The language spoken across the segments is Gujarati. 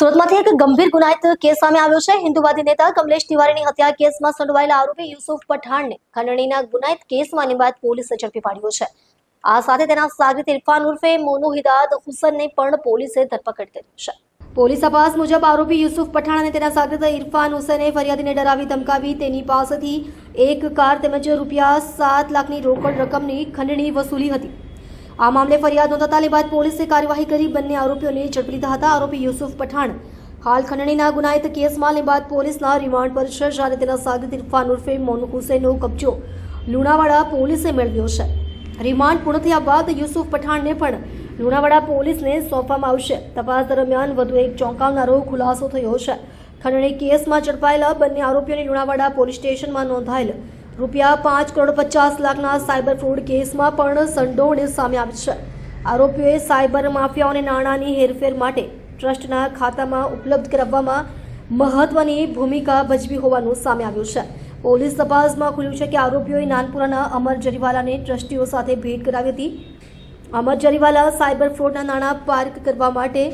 સુરતમાંથી એક ગંભીર ગુનાહિત કેસ સામે આવ્યો છે. હિન્દુવાદી નેતા કમલેશ તિવારીની હત્યા કેસમાં સંડોવાયેલા આરોપી યુસુફ પઠાણને ખંડણીના ગુનાહિત કેસમાં નિબાદ પોલીસે ઝડપી પાડ્યો છે. આ સાથે તેના સાગરીત ઇરફાન ઉર્ફે મોનુ હિદાદ હુસનને પણ પોલીસે ધરપકડ કરી છે. પોલીસ તપાસ મુજબ આરોપી યુસુફ પઠાણ અને તેના સાગરીત ઇરફાન હુસેને ફરિયાદીને ડરાવી ધમકાવી તેની પાસેથી એક કાર તેમજ રૂપિયા સાત લાખની રોકડ રકમની ખંડણી વસૂલી હતી. આ મામલે ફરિયાદ નોંધાતા બાદ પોલીસે કાર્યવાહી કરી બંને આરોપીઓને ઝડપી લીધા હતા. આરોપી યુસુફ પઠાણ હાલ ખંડણીના ગુનાહિત કેસમાં બાદ પોલીસના રિમાન્ડ પર છે. જ્યારે તેના સાગરીત ઇરફાન ઉર્ફે મોનુ હુસેનનો કબજો લુણાવાડા પોલીસે મેળવ્યો છે. રિમાન્ડ પૂર્ણ થયા બાદ યુસુફ પઠાણને પણ લુણાવાડા પોલીસને સોંપવામાં આવશે. તપાસ દરમિયાન વધુ એક ચોંકાવનારો ખુલાસો થયો છે. ખંડણી કેસમાં ઝડપાયેલા બંને આરોપીઓની લુણાવાડા પોલીસ સ્ટેશનમાં નોંધાયેલ રૂપિયા પાંચ કરોડ પચાસ લાખના સાયબર ફ્રોડ કેસમાં પણ સંડોવણી સામે આવી છે. આરોપીઓએ સાયબર માફિયાઓને નાણાંની હેરફેર માટે ટ્રસ્ટના ખાતામાં ઉપલબ્ધ કરાવવામાં મહત્વની ભૂમિકા ભજવી હોવાનું સામે આવ્યું છે. પોલીસ તપાસમાં ખુલ્યું છે કે આરોપીઓએ નાનપુરાના અમર જરીવાલાને ટ્રસ્ટીઓ સાથે ભેટ કરાવી હતી. અમર જરીવાલા સાયબર ફ્રોડના નાણાં પાર્ક કરવા માટે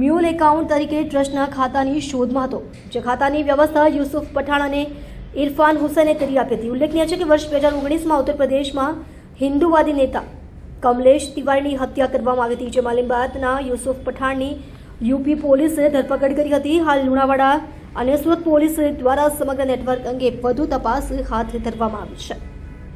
મ્યુલ એકાઉન્ટ તરીકે ટ્રસ્ટના ખાતાની શોધમાં હતો, જે ખાતાની વ્યવસ્થા યુસુફ પઠાણ અને ઇરફાન હુસેને કરી આપી હતી. ઉલ્લેખનીય છે કે વર્ષ બે હજાર ઓગણીસમાં ઉત્તર પ્રદેશમાં હિન્દુવાદી નેતા કમલેશ તિવારીની હત્યા કરવામાં આવી હતી, જેમાં બાદના યુસુફ પઠાણની યુપી પોલીસે ધરપકડ કરી હતી. હાલ લુણાવાડા અને સુરત પોલીસ દ્વારા સમગ્ર નેટવર્ક અંગે વધુ તપાસ હાથ ધરવામાં આવી છે.